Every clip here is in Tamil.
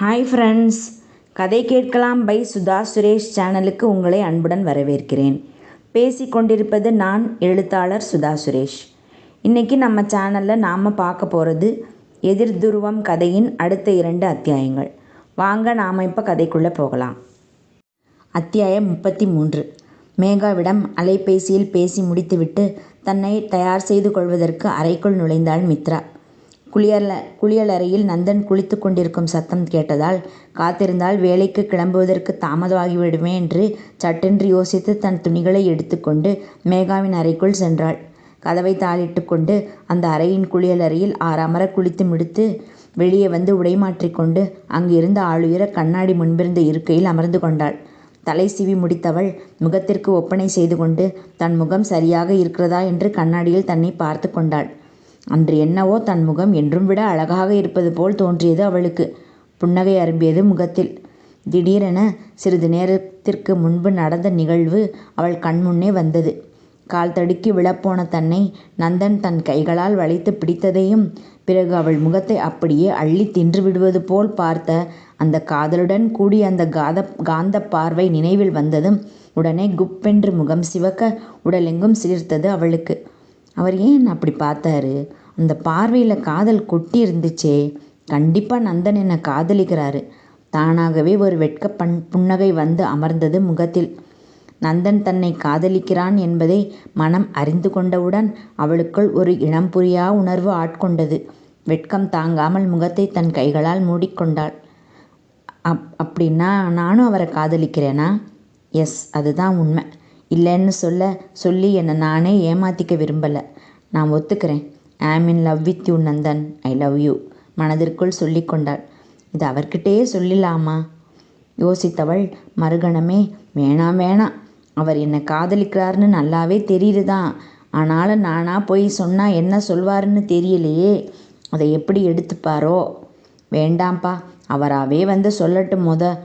ஹாய் ஃப்ரெண்ட்ஸ் கதை கேட்கலாம் பை சுதா சுரேஷ் சேனலுக்கு உங்களை அன்புடன் வரவேற்கிறேன். பேசி கொண்டிருப்பது நான் எழுத்தாளர் சுதா சுரேஷ். இன்றைக்கி நம்ம சேனலில் நாம் பார்க்க போகிறது எதிர் துருவம் கதையின் அடுத்த இரண்டு அத்தியாயங்கள். வாங்க நாம் இப்போ கதைக்குள்ளே போகலாம். அத்தியாயம் முப்பத்தி மூன்று. மேகாவிடம் அலைபேசியில் பேசி முடித்துவிட்டு தன்னை தயார் செய்து கொள்வதற்கு அறைக்குள் நுழைந்தாள் மித்ரா. குளியல குளியலறையில் நந்தன் குளித்து கொண்டிருக்கும் சத்தம் கேட்டதால் காத்திருந்தால் வேலைக்கு கிளம்புவதற்கு தாமதமாகிவிடுமே என்று சட்டென்று யோசித்து தன் துணிகளை எடுத்துக்கொண்டு மேகாவின் அறைக்குள் சென்றாள். கதவை தாளிட்டு கொண்டு அந்த அறையின் குளியலறையில் ஆறாமர குளித்து முடித்து வெளியே வந்து உடை மாற்றிக்கொண்டு அங்கு இருந்த ஆளுயர கண்ணாடி முன்பிருந்த இருக்கையில் அமர்ந்து கொண்டாள். தலை சீவி முடித்தவள் முகத்திற்கு ஒப்பனை செய்து கொண்டு தன் முகம் சரியாக இருக்கிறதா? என்று கண்ணாடியில் தன்னை பார்த்து கொண்டாள். அன்று என்னவோ தன் முகம் என்றும் விட அழகாக இருப்பது போல் தோன்றியது அவளுக்கு. புன்னகை அரும்பியது முகத்தில். திடீரென சிறிது நேரத்திற்கு முன்பு நடந்த நிகழ்வு அவள் கண்முன்னே வந்தது. கால் தடுக்கி விழப்போன தன்னை நந்தன் தன் கைகளால் வளைத்து பிடித்ததையும் பிறகு அவள் முகத்தை அப்படியே அள்ளி தின்று விடுவது போல் பார்த்த அந்த காதலுடன் கூடிய அந்த காத காந்த பார்வை நினைவில் வந்ததும் உடனே குப்பென்று முகம் சிவக்க உடலெங்கும் சிலிர்த்தது அவளுக்கு. அவர் ஏன் அப்படி பார்த்தாரு? அந்த பார்வையில் காதல் கொட்டி இருந்துச்சே. கண்டிப்பாக நந்தன் என்னை காதலிக்கிறாரு. தானாகவே ஒரு வெட்க பண் புன்னகை வந்து அமர்ந்தது முகத்தில். நந்தன் தன்னை காதலிக்கிறான் என்பதை மனம் அறிந்து கொண்டவுடன் அவளுக்குள் ஒரு இனம் புரியா உணர்வு ஆட்கொண்டது. வெட்கம் தாங்காமல் முகத்தை தன் கைகளால் மூடிக்கொண்டாள். அப் அப்படின்னா நானும் அவரை காதலிக்கிறேனா? எஸ் அதுதான் உண்மை. இல்லைன்னு சொல்ல சொல்லி என்னை நானே ஏமாற்றிக்க விரும்பலை. நான் ஒத்துக்கிறேன். I'm in love with you Nandan I love you மனதிற்குள் சொல்லி கொண்டாள் இது அவர்கிட்டே சொல்லிடலாமா யோசித்தவள் மறுகணமே வேணாம் வேணாம் அவர் என்னை காதலிக்கிறாருன்னு நல்லாவே தெரியுதுதான் ஆனாலும் நானாக போய் சொன்னால் என்ன சொல்வாருன்னு தெரியலையே. அதை எப்படி எடுத்துப்பாரோ? வேண்டாம்ப்பா. அவராகவே வந்து சொல்லட்டும் முத.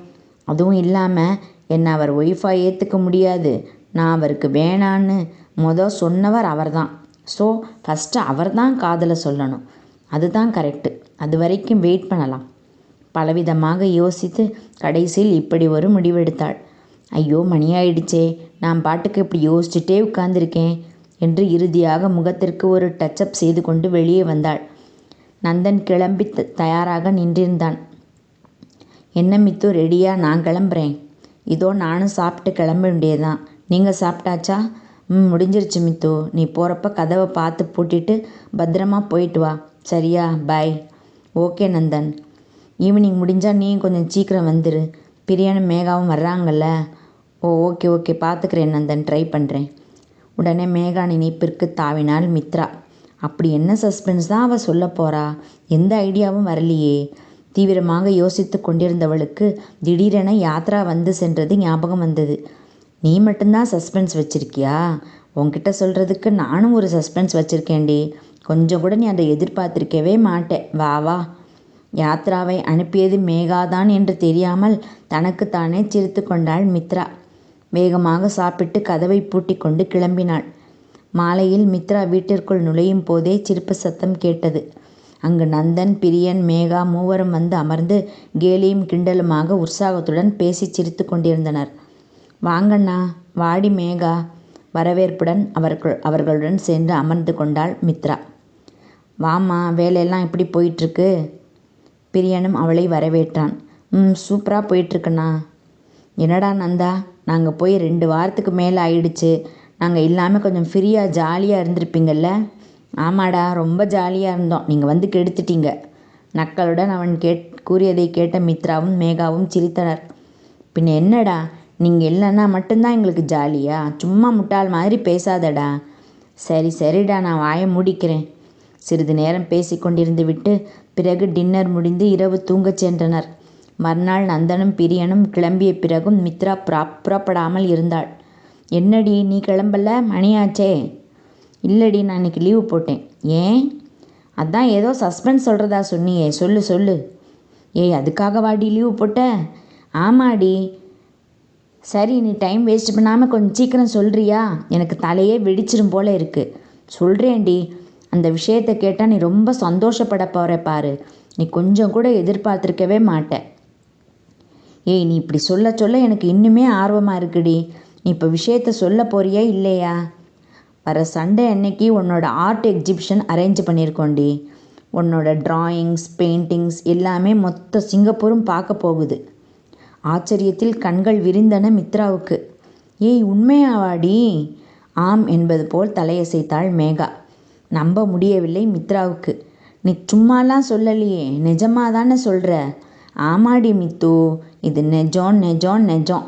அதுவும் இல்லாமல் என்னை அவர் ஒய்ஃபாக ஏற்றுக்க முடியாது. நான் அவருக்கு வேணான்னு முத சொன்னவர் அவர்தான். ஸோ ஃபஸ்ட்டு அவர் தான் காதலை சொல்லணும். அதுதான் கரெக்டு அது வரைக்கும் வெயிட் பண்ணலாம். பலவிதமாக யோசித்து கடைசியில் இப்படி ஒரு முடிவெடுத்தாள். ஐயோ மணி ஆயிடுச்சே. நான் பாட்டுக்கு இப்படி யோசிச்சுட்டே உட்கார்ந்துருக்கேன் என்று இறுதியாக முகத்திற்கு ஒரு டச்சப் செய்து கொண்டு வெளியே வந்தாள். நந்தன் கிளம்பி தயாராக நின்றிருந்தான். என்ன மித்து ரெடியாக நான் கிளம்புறேன். இதோ நானும் சாப்பிட்டு கிளம்ப வேண்டியதுதான். நீங்கள் சாப்பிட்டாச்சா? ம் முடிஞ்சிருச்சு மித்து. நீ போகிறப்ப கதவை பார்த்து பூட்டிட்டு பத்திரமா போயிட்டு வா. சரியா? Bye okay Nandan. ஈவினிங் முடிஞ்சால் நீ கொஞ்சம் சீக்கிரம் வந்துடு பிரியாணும் மேகாவும் வர்றாங்கல்ல. Oh okay okay. பார்த்துக்கிறேன் நந்தன். ட்ரை பண்ணுறேன் உடனே மேகா நினைப்பிற்கு தாவினாள் மித்ரா. அப்படி என்ன சஸ்பென்ஸ் தான் அவள் சொல்ல போகிறா எந்த ஐடியாவும் வரலையே. தீவிரமாக யோசித்து கொண்டிருந்தவளுக்கு திடீரென யாத்ரா வந்து சென்றது ஞாபகம் வந்தது. நீ மட்டும்தான் சஸ்பென்ஸ் வச்சுருக்கியா? உன்கிட்ட சொல்கிறதுக்கு நானும் ஒரு சஸ்பென்ஸ் வச்சுருக்கேன்டி. கொஞ்சம் கூட நீ அதை எதிர்பார்த்துருக்கவே மாட்டேன் வா வா. யாத்ராவை அனுப்பியது மேகாதான் என்று தெரியாமல் தனக்குத்தானே சிரித்து கொண்டாள் மித்ரா. வேகமாக சாப்பிட்டு கதவை பூட்டி கொண்டு கிளம்பினாள். மாலையில் மித்ரா வீட்டிற்குள் நுழையும் போதே சிரிப்பு சத்தம் கேட்டது. அங்கு நந்தன் பிரியன் மேகா மூவரும் வந்து அமர்ந்து கேலியும் கிண்டலுமாக உற்சாகத்துடன் பேசி சிரித்து கொண்டிருந்தனர். வாங்கண்ணா வாடி மேகா. வரவேற்புடன் அவர்கள் அவர்களுடன் சேர்ந்து அமர்ந்து கொண்டாள் மித்ரா. வாம்மா வேலையெல்லாம் எப்படி போயிட்டுருக்கு? பிரியனும் அவளை வரவேற்றான். ம் சூப்பராக போயிட்டுருக்குண்ணா. என்னடா நந்தா நாங்கள் போய் ரெண்டு வாரத்துக்கு மேலே ஆயிடுச்சு. நாங்கள் இல்லாமல் கொஞ்சம் ஃப்ரீயாக ஜாலியாக இருந்திருப்பீங்கள்ல ஆமாடா ரொம்ப ஜாலியாக இருந்தோம். நீங்கள் வந்து கெடுத்துட்டீங்க. நக்களுடன் அவன் கேட் கூறியதை கேட்ட மித்ராவும் மேகாவும் சிரித்தனர். பின்ன என்னடா நீங்கள் இல்லைன்னா மட்டும்தான் எங்களுக்கு ஜாலியா? சும்மா முட்டாள் மாதிரி பேசாதடா. சரி சரிடா நான் வாயை மூடிக்கிறேன். சிறிது நேரம் பேசி கொண்டிருந்து விட்டு பிறகு டின்னர் முடிந்து இரவு தூங்கச் சென்றனர். மறுநாள் நந்தனும் பிரியனும் கிளம்பிய பிறகும் மித்ரா புறா புறப்படாமல் இருந்தாள். என்னடி நீ கிளம்பல? மணியாச்சே. இல்லடி நான் இன்னைக்கு லீவு போட்டேன். ஏன்? அதான் ஏதோ சஸ்பென்ஸ் சொல்கிறதா சொன்னியே. சொல்லு சொல்லு. ஏய் அதுக்காக வாடி லீவு போட்ட? ஆமாடி. சரி நீ டைம் வேஸ்ட் பண்ணாமல் கொஞ்சம் சீக்கிரம் சொல்கிறியா எனக்கு தலையே வெடிச்சிடும் போல இருக்குது சொல்கிறேன்டி அந்த விஷயத்தை கேட்டால் நீ ரொம்ப சந்தோஷப்பட போகிற பாரு. நீ கொஞ்சம் கூட எதிர்பார்த்துருக்கவே மாட்ட. ஏய் நீ இப்படி சொல்ல சொல்ல எனக்கு இன்னுமே ஆர்வமாக இருக்குடி. நீ இப்போ விஷயத்த சொல்ல போறியா இல்லையா? வர சண்டே அன்னைக்கு உன்னோட ஆர்ட் எக்ஸிபிஷன் அரேஞ்ச் பண்ணியிருக்கோண்டி உன்னோட ட்ராயிங்ஸ் பெயிண்டிங்ஸ் எல்லாமே மொத்த சிங்கப்பூரும் பார்க்க போகுது. ஆச்சரியத்தில் கண்கள் விரிந்தன மித்ராவுக்கு. ஏய் உண்மையாவாடி? ஆம் என்பது போல் தலையசைத்தாள் மேகா. நம்ப முடியவில்லை மித்ராவுக்கு. நீ சும்மாலாம் சொல்லலையே நிஜமாக தானே சொல்கிற ஆமாடி மித்து இது நெஜம் நெஜம் நெஜம்.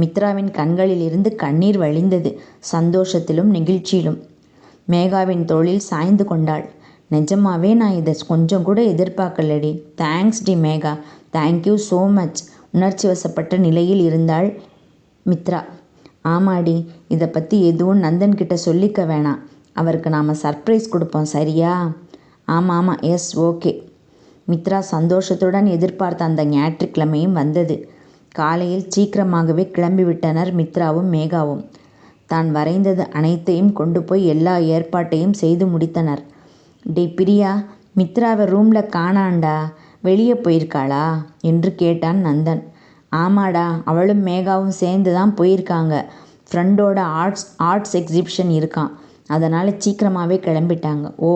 மித்ராவின் கண்களில் இருந்து கண்ணீர் வழிந்தது சந்தோஷத்திலும் நெகிழ்ச்சியிலும். மேகாவின் தோளில் சாய்ந்து கொண்டாள். நிஜமாவே நான் இதை கொஞ்சம் கூட எதிர்பார்க்கலடி. Thanks D Megha thank you so much. உணர்ச்சி வசப்பட்ட நிலையில் இருந்தாள் மித்ரா. ஆமாடி இதை பற்றி எதுவும் நந்தன்கிட்ட சொல்லிக்க வேணாம். அவருக்கு நாம் சர்ப்ரைஸ் கொடுப்போம் சரியா? ஆமாம் ஆமாம் எஸ் ஓகே. மித்ரா சந்தோஷத்துடன் எதிர்பார்த்த அந்த ஞாயிற்றுக்கிழமையும் வந்தது. காலையில் சீக்கிரமாகவே கிளம்பிவிட்டனர் மித்ராவும் மேகாவும். தான் வரைந்தது அனைத்தையும் கொண்டு போய் எல்லா ஏற்பாட்டையும் செய்து முடித்தனர். டே பிரியா மித்ராவை ரூமில் காணாண்டா? வெளியே போயிருக்காளா? என்று கேட்டான் நந்தன். ஆமாடா அவளும் மேகாவும் சேர்ந்து தான் போயிருக்காங்க. ஃப்ரெண்டோட ஆர்ட்ஸ் ஆர்ட்ஸ் எக்ஸிபிஷன் இருக்கான் அதனால் சீக்கிரமாகவே கிளம்பிட்டாங்க. ஓ.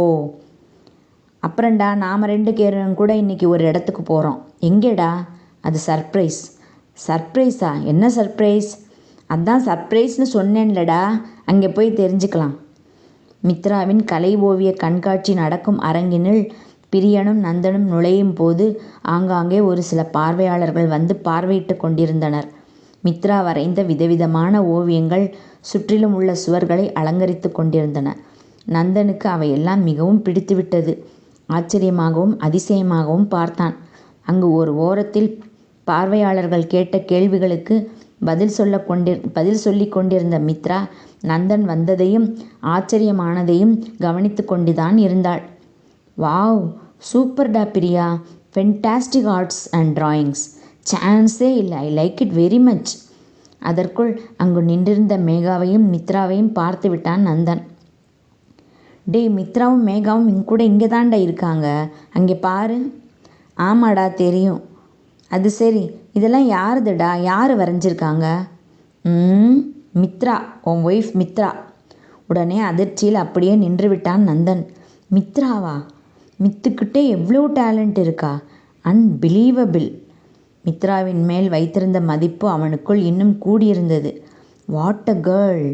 அப்புறம்டா நாம் ரெண்டு பேரும் கூட இன்றைக்கி ஒரு இடத்துக்கு போகிறோம் எங்கேடா? அது சர்ப்ரைஸ். சர்ப்ரைஸா? என்ன சர்ப்ரைஸ்? அதான் சர்ப்ரைஸ்னு சொன்னேன்லடா. அங்கே போய் தெரிஞ்சுக்கலாம். மித்ராவின் கலை ஓவிய கண்காட்சி நடக்கும் அரங்கினில் பிரியனும் நந்தனும் நுழையும் போது ஆங்காங்கே ஒரு சில பார்வையாளர்கள் வந்து பார்வையிட்டு கொண்டிருந்தனர். மித்ரா வரைந்த விதவிதமான ஓவியங்கள் சுற்றிலும் உள்ள சுவர்களை அலங்கரித்து கொண்டிருந்தன. நந்தனுக்கு அவையெல்லாம் மிகவும் பிடித்துவிட்டது. ஆச்சரியமாகவும் அதிசயமாகவும் பார்த்தான். அங்கு ஒரு ஓரத்தில் பார்வையாளர்கள் கேட்ட கேள்விகளுக்கு பதில் சொல்ல கொண்டி பதில் சொல்லி கொண்டிருந்த மித்ரா நந்தன் வந்ததையும் ஆச்சரியமானதையும் கவனித்து கொண்டுதான் இருந்தாள். வாவ் சூப்பர்டா Priya. Fantastic arts and drawings சான்ஸே இல்லை. I like it very much அதற்குள் அங்கு நின்றிருந்த மேகாவையும் மித்ராவையும் பார்த்து விட்டான் நந்தன். டேய் மித்ராவும் மேகாவும் இங்க கூட இங்கே தாண்டா இருக்காங்க. அங்கே பாரு. ஆமாடா தெரியும். அது சரி. இதெல்லாம் யாருதுடா? யார் வரைஞ்சிருக்காங்க? ம் மித்ரா. உன் ஒய்ஃப் மித்ரா. உடனே அதிர்ச்சியில் அப்படியே நின்று விட்டான் நந்தன். மித்ராவா? மித்துக்கிட்டே எவ்வளோ டேலண்ட் இருக்கா? அன்பிலீவபிள் மித்ராவின் மேல் வைத்திருந்த மதிப்பு அவனுக்குள் இன்னும் கூடியிருந்தது. What a girl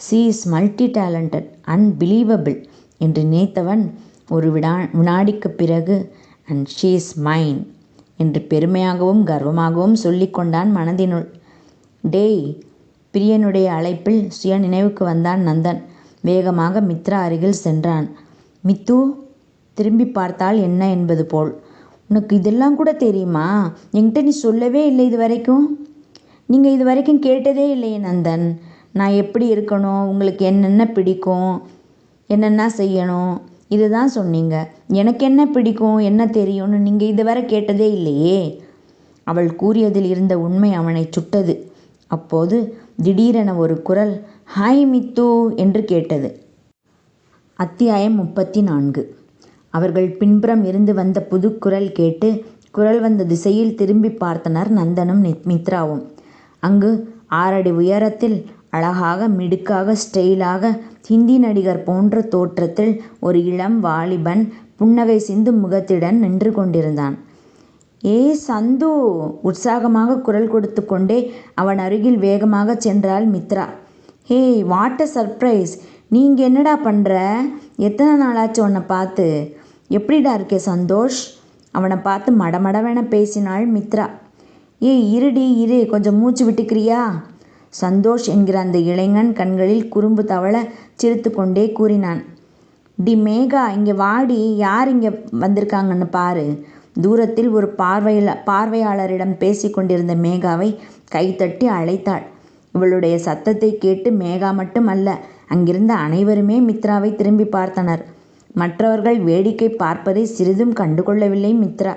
she is multi talented unbelievable என்று நினைத்தவன் ஒரு விடா வினாடிக்கு பிறகு அண்ட் ஷீ இஸ் மைன் என்று பெருமையாகவும் கர்வமாகவும் சொல்லிக்கொண்டான் மனதினுள். டேய் பிரியனுடைய அழைப்பில் சுய நினைவுக்கு வந்தான் நந்தன். வேகமாக மித்ரா அருகில் சென்றான். மித்து திரும்பி பார்த்தால் என்ன என்பது போல். உனக்கு இதெல்லாம் கூட தெரியுமா? என்கிட்ட நீ சொல்லவே இல்லை இது வரைக்கும் நீங்கள் இது வரைக்கும் கேட்டதே இல்லையே நந்தன். நான் எப்படி இருக்கணும்? உங்களுக்கு என்னென்ன பிடிக்கும்? என்னென்ன செய்யணும்? இதுதான் சொன்னீங்க. எனக்கு என்ன பிடிக்கும்? என்ன தெரியும்னு நீங்கள் இதுவரை கேட்டதே இல்லையே. அவள் கூறியதில் இருந்த உண்மை அவனை சுட்டது. அப்போது திடீரென ஒரு குரல் ஹாய் மித்து என்று கேட்டது. அத்தியாயம் முப்பத்தி நான்கு. அவர்கள் பின்புறம் இருந்து வந்த புது குரல் கேட்டு குரல் வந்த திசையில் திரும்பி பார்த்தனர் நந்தனும் மித்ராவும். அங்கு ஆறடி உயரத்தில் அழகாக மிடுக்காக ஸ்டைலாக ஹிந்தி நடிகர் போன்ற தோற்றத்தில் ஒரு இளம் வாலிபன் புன்னகை சிந்தும் முகத்துடன் நின்று கொண்டிருந்தான். ஏ சந்து உற்சாகமாக குரல் கொடுத்து கொண்டே அவன் அருகில் வேகமாக சென்றாள் Mithra. Hey what a surprise! நீங்கள் என்னடா பண்ணுற எத்தனை நாளாச்சு உன்னை பார்த்து? எப்படிடா இருக்கே சந்தோஷ்? அவனை பார்த்து மடமடவென பேசினாள் மித்ரா. ஏய் இருடி இரு கொஞ்சம் மூச்சு விட்டுக்கிறியா? சந்தோஷ் என்கிற அந்த இளைஞன் கண்களில் குறும்பு தவள சிரித்து கொண்டே கூறினான். டி மேகா இங்கே வாடி யார் இங்கே வந்திருக்காங்கன்னு பாரு. தூரத்தில் ஒரு பார்வையில் பார்வையாளரிடம் பேசி கொண்டிருந்த மேகாவை கைத்தட்டி அழைத்தாள். இவளுடைய சத்தத்தை கேட்டு மேகா மட்டும் அல்ல அங்கிருந்த அனைவருமே மித்ராவை திரும்பி பார்த்தனர். மற்றவர்கள் வேடிக்கை பார்ப்பதை சிறிதும் கண்டுகொள்ளவில்லை மித்ரா.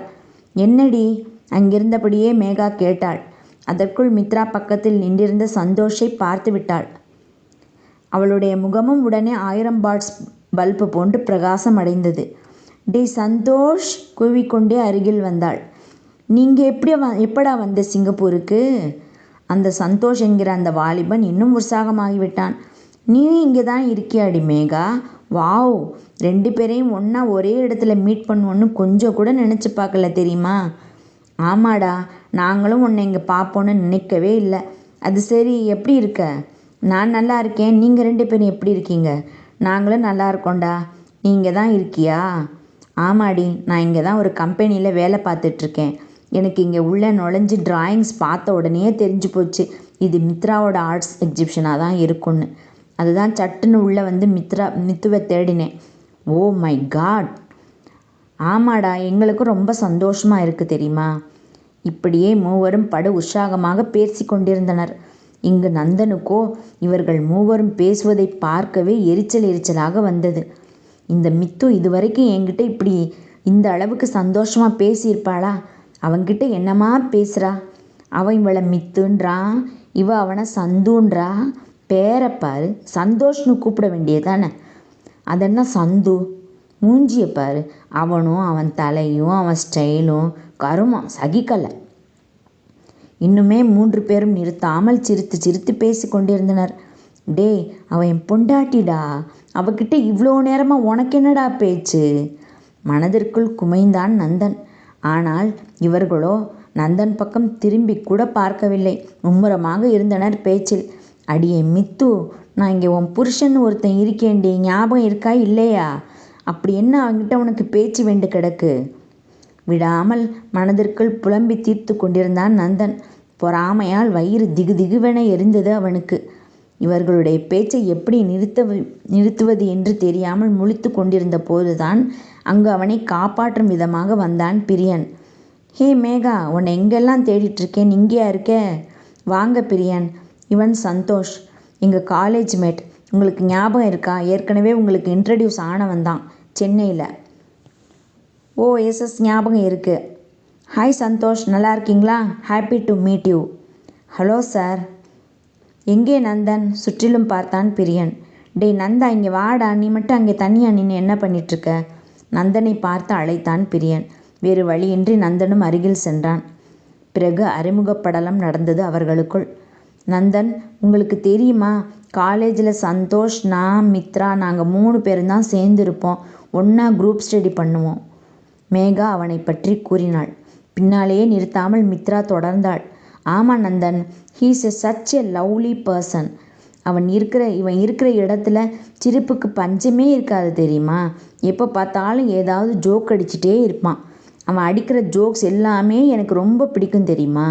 என்னடி? அங்கிருந்தபடியே மேகா கேட்டாள். அதற்குள் மித்ரா பக்கத்தில் நின்றிருந்த சந்தோஷை பார்த்து விட்டாள். அவளுடைய முகமும் உடனே ஆயிரம் பாட்ஸ் பல்பு போன்று பிரகாசம் அடைந்தது டி சந்தோஷ்! கூவிக்கொண்டே அருகில் வந்தாள். நீங்கள் எப்படி வ எப்படா வந்த சிங்கப்பூருக்கு? அந்த சந்தோஷ் என்கிற அந்த வாலிபன் இன்னும் உற்சாகமாகிவிட்டான். நீ இங்கே தான் இருக்கியாடி மேகா? வாவ் ரெண்டு பேரையும் ஒன்றா ஒரே இடத்துல மீட் பண்ணுவோன்னு கொஞ்சம் கூட நினச்சி பார்க்கல தெரியுமா? ஆமாடா நாங்களும் உன்னை இங்கே பார்ப்போன்னு நினைக்கவே இல்லை. அது சரி எப்படி இருக்க? நான் நல்லா இருக்கேன். நீங்கள் ரெண்டு பேரும் எப்படி இருக்கீங்க? நாங்களும் நல்லா இருக்கோம்டா. நீங்கள் தான் இருக்கியா? ஆமாடி நான் இங்கே தான் ஒரு கம்பெனியில் வேலை பார்த்துட்ருக்கேன் எனக்கு இங்கே உள்ளே நுழைஞ்சு டிராயிங்ஸ் பார்த்த உடனே தெரிஞ்சு போச்சு. இது மித்ராவோட ஆர்ட்ஸ் எக்ஸிபிஷனாக தான் இருக்கும்னு. அதுதான் சட்டுன்னு உள்ளே வந்து மித்ரா மித்துவை தேடினேன் ஓ மை காட். ஆமாடா எங்களுக்கும் ரொம்ப சந்தோஷமாக இருக்குது தெரியுமா? இப்படியே மூவரும் படு உற்சாகமாக பேசி கொண்டிருந்தனர். இங்கு நந்தனுக்கோ இவர்கள் மூவரும் பேசுவதை பார்க்கவே எரிச்சல் எரிச்சலாக வந்தது. இந்த மித்து இதுவரைக்கும் என்கிட்ட இப்படி இந்த அளவுக்கு சந்தோஷமாக பேசியிருப்பாளா? அவன்கிட்ட என்னமா பேசுகிறா அவன் இவளை மித்துன்றான் இவ அவனை சந்துன்றா? பேரை பார் சந்தோஷ்னு கூப்பிட வேண்டியதானே அதென்ன சந்து? மூஞ்சிய அவனும் அவன் தலையும் அவன் ஸ்டைலும் கருமம். சகிக்கலை. இன்னுமே மூன்று பேரும் நிறுத்தாமல் சிரித்து சிரித்து பேசி கொண்டிருந்தனர். டேய் அவன் என் பொண்டாட்டிடா. அவகிட்ட இவ்வளோ நேரமாக உனக்கு என்னடா பேச்சு? மனதிற்குள் குமைந்தான் நந்தன். ஆனால் இவர்களோ நந்தன் பக்கம் திரும்பி கூட பார்க்கவில்லை. மும்முரமாக இருந்தனர் பேச்சில். அடியே மித்து நான் இங்கே உன் புருஷன் ஒருத்தன் இருக்கேன்டி ஞாபகம் இருக்கா இல்லையா? அப்படி என்ன அவன்கிட்ட உனக்கு பேச்சு வேண்டு கிடக்கு? விடாமல் மனதிற்குள் புலம்பி தீர்த்து கொண்டிருந்தான் நந்தன். பொறாமையால் வயிறு திகு திகுவென எரிந்தது அவனுக்கு. இவர்களுடைய பேச்சை எப்படி நிறுத்த நிறுத்துவது என்று தெரியாமல் முழித்து கொண்டிருந்த போதுதான் அங்கு அவனை காப்பாற்றும் விதமாக வந்தான் பிரியன். ஹே மேகா உன்னை எங்கெல்லாம் தேடிட்டுருக்கேன் இங்கேயா இருக்க? வாங்க பிரியன். இவன் சந்தோஷ். எங்கள் காலேஜ் மேட் உங்களுக்கு ஞாபகம் இருக்கா? ஏற்கனவே உங்களுக்கு இன்ட்ரடியூஸ் ஆனவன் தான் சென்னையில். ஓ எஸ் எஸ் ஞாபகம் இருக்குது ஹாய் சந்தோஷ் நல்லா இருக்கீங்களா? Happy to meet you hello sir எங்கே நந்தன்? சுற்றிலும் பார்த்தான் பிரியன். டேய் நந்தா இங்கே வாடா. நீ மட்டும் அங்கே தனியாக நின்று என்ன பண்ணிகிட்ருக்க நந்தனை பார்த்து அழைத்தான் பிரியன். வேறு வழியின்றி நந்தனும் அருகில் சென்றான். பிறகு அறிமுகப்படலம் நடந்தது அவர்களுக்குள். நந்தன் உங்களுக்கு தெரியுமா? காலேஜில் சந்தோஷ் நான் மித்ரா நாங்கள் மூணு பேரும் தான் சேர்ந்துருப்போம். ஒன்றா குரூப் ஸ்டடி பண்ணுவோம். மேகா அவனை பற்றி கூறினாள். பின்னாலேயே நிறுத்தாமல் மித்ரா தொடர்ந்தாள். ஆமாம் Nandan he's a such a lovely person அவன் இருக்கிற இவன் இருக்கிற இடத்துல சிரிப்புக்கு பஞ்சமே இருக்காது தெரியுமா? எப்போ பார்த்தாலும் ஏதாவது ஜோக் அடிச்சிட்டே இருப்பான். அவன் அடிக்கிற ஜோக்ஸ் எல்லாமே எனக்கு ரொம்ப பிடிக்கும் தெரியுமா?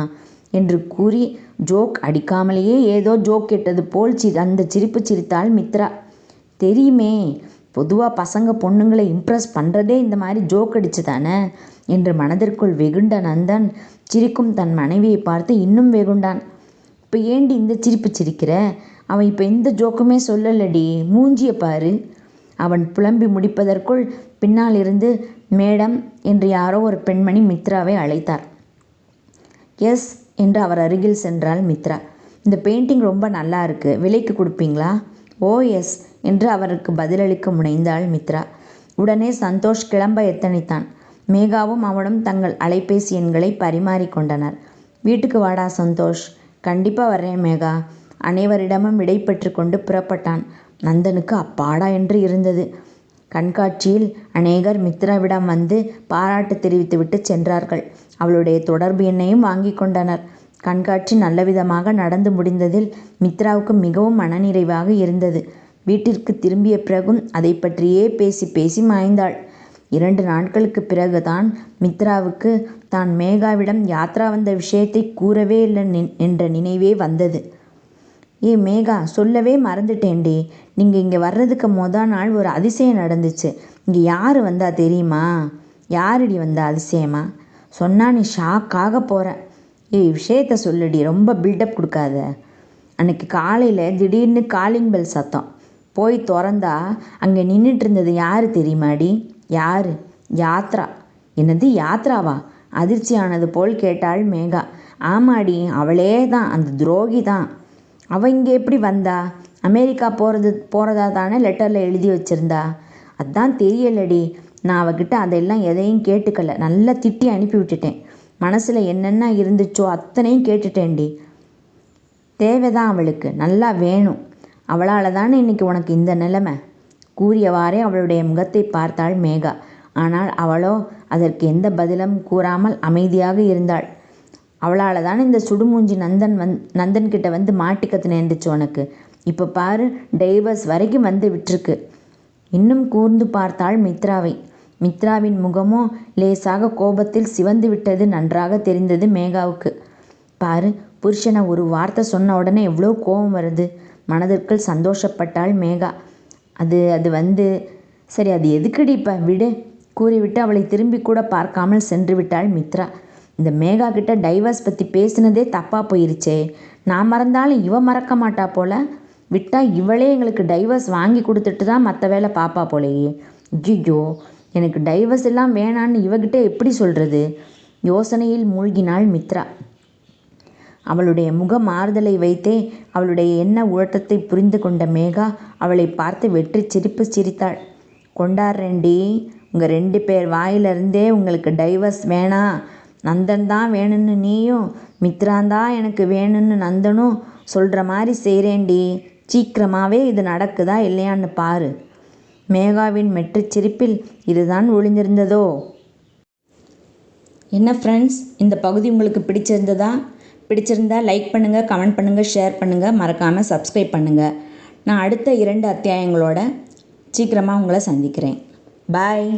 என்று கூறி ஜோக் அடிக்காமலேயே ஏதோ ஜோக் கெட்டது போல் சி அந்த சிரிப்பு சிரித்தாள் மித்ரா. தெரியுமே பொதுவாக பசங்க பொண்ணுங்களை இம்ப்ரெஸ் பண்ணுறதே இந்த மாதிரி ஜோக் அடிச்சு தானே? என்று மனதிற்குள் வெகுண்ட நந்தன் சிரிக்கும் தன் மனைவியை பார்த்து இன்னும் வெகுண்டான். இப்போ ஏண்டி இந்த சிரிப்பு சிரிக்கிற? அவன் இப்போ எந்த ஜோக்குமே சொல்லலடி. மூஞ்சிய பாரு. அவன் புலம்பி முடிப்பதற்குள் பின்னால் இருந்து மேடம் என்று யாரோ ஒரு பெண்மணி மித்ராவை அழைத்தார். எஸ் என்று அவர் அருகில் சென்றாள் மித்ரா. இந்த பெயிண்டிங் ரொம்ப நல்லா இருக்கு. விலைக்கு கொடுப்பீங்களா? ஓ எஸ் என்று அவருக்கு பதிலளிக்க முனைந்தாள் மித்ரா. உடனே சந்தோஷ் கிளம்ப எத்தனைத்தான். மேகாவும் அவனும் தங்கள் அலைபேசி எண்களை பரிமாறிக்கொண்டனர் வீட்டுக்கு வாடா சந்தோஷ். கண்டிப்பாக வர்றேன் மேகா. அனைவரிடமும் விடை பெற்று கொண்டு புறப்பட்டான். நந்தனுக்கு அப்பாடா என்று இருந்தது. கண்காட்சியில் அநேகர் மித்ராவிடம் வந்து பாராட்டு தெரிவித்துவிட்டு சென்றார்கள். அவளுடைய தொடர்பு எண்ணையும் வாங்கி கொண்டனர். கண்காட்சி நல்லவிதமாக நடந்து முடிந்ததில் மித்ராவுக்கு மிகவும் மனநிறைவாக இருந்தது. வீட்டிற்கு திரும்பிய பிறகும் அதை பற்றியே பேசி பேசி மாய்ந்தாள். இரண்டு நாட்களுக்கு பிறகுதான் மித்ராவுக்கு தான் மேகாவிடம் யாத்ரா வந்த விஷயத்தை கூறவே இல்லை என்ற நினைவே வந்தது. ஏ மேகா சொல்லவே மறந்துட்டேன்டி. நீங்கள் இங்கே வர்றதுக்கு மொதல் நாள் ஒரு அதிசயம் நடந்துச்சு. இங்கே யார் வந்தா தெரியுமா? யாருடி வந்தா அதிசயமா? சொன்னா நீ ஷாக்காக போகிற ஏய் விஷயத்த சொல்லுடி ரொம்ப பில்டப் கொடுக்காத. அன்னைக்கு காலையில் திடீர்னு காலிங் பெல் சத்தம். போய் திறந்தா அங்கே நின்றுட்டு இருந்தது யார் தெரியுமாடி? யார்? யாத்ரா. என்னது யாத்ராவா? அதிர்ச்சியானது போல் கேட்டாள் மேகா. ஆமாடி அவளே தான் அந்த துரோகி தான். அவள் இங்கே எப்படி வந்தா? அமெரிக்கா போகிறது போகிறதா தானே லெட்டரில் எழுதி வச்சுருந்தா? அதான் தெரியலடி. நான் அவகிட்ட அதெல்லாம் எதையும் கேட்டுக்கல. நல்லா திட்டி அனுப்பி விட்டுட்டேன். மனசில் என்னென்ன இருந்துச்சோ அத்தனையும் கேட்டுட்டேன்டி. தேவைதான் அவளுக்கு. நல்லா வேணும். அவளால் தானே இன்னைக்கு உனக்கு இந்த நிலைமை? கூறியவாறே அவளுடைய முகத்தை பார்த்தாள் மேகா. ஆனால் அவளோ அதற்கு எந்த பதிலும் கூறாமல் அமைதியாக இருந்தாள். அவளால் தானே இந்த சுடுமூஞ்சி நந்தன் வந் நந்தன்கிட்ட வந்து மாட்டிக்கத்து நேர்ந்துச்சு உனக்கு. இப்போ பாரு டைவர்ஸ் வரைக்கும் வந்து விட்டுருக்கு. இன்னும் கூர்ந்து பார்த்தாள் மித்ராவை. மித்ராவின் முகமோ லேசாக கோபத்தில் சிவந்து விட்டது நன்றாக தெரிந்தது மேகாவுக்கு. பாரு புருஷனை ஒரு வார்த்தை சொன்ன உடனே எவ்வளோ கோபம் வருது. மனதிற்குள் சந்தோஷப்பட்டாள் மேகா. அது அது வந்து சரி அது எதுக்குடி இப்போ? விடு. கூறிவிட்டு அவளை திரும்பி கூட பார்க்காமல் சென்று விட்டாள் மித்ரா. இந்த மேகா கிட்ட டைவர்ஸ் பற்றி பேசினதே தப்பாக போயிருச்சே. நான் மறந்தாலும் இவ மறக்க மாட்டா போல. விட்டால் இவளே எங்களுக்கு டைவர்ஸ் வாங்கி கொடுத்துட்டு தான் மற்ற வேலை பாப்பா போலேயே. ஐயோ எனக்கு டைவர்ஸ் எல்லாம் வேணான்னு இவகிட்ட எப்படி சொல்கிறது யோசனையில் மூழ்கினாள் மித்ரா. அவளுடைய முக மாறுதலை வைத்தே அவளுடைய எண்ண உழட்டத்தை புரிந்து கொண்ட மேகா அவளை பார்த்து வெற்றி சிரிப்பு சிரித்தாள். கொண்டாடுறேன்டி உங்கள் ரெண்டு பேர் வாயிலிருந்தே உங்களுக்கு டைவர்ஸ் வேணாம் நந்தன் தான் வேணும்னு நீயும் மித்ரா தான் எனக்கு வேணும்னு நந்தனும் சொல்கிற மாதிரி செய்கிறேன்டி சீக்கிரமாகவே இது நடக்குதா இல்லையான்னு பாரு. மேகாவின் மெட்டுச் சிரிப்பில் இதுதான் ஒளிந்திருந்ததோ என்ன ஃப்ரெண்ட்ஸ் இந்த பகுதி உங்களுக்கு பிடிச்சிருந்ததா? பிடிச்சிருந்தா லைக் பண்ணுங்கள் கமெண்ட் பண்ணுங்கள் ஷேர் பண்ணுங்கள் மறக்காமல் சப்ஸ்கிரைப் பண்ணுங்கள் நான் அடுத்த இரண்டு அத்தியாயங்களோட சீக்கிரமாக உங்களை சந்திக்கிறேன். பாய்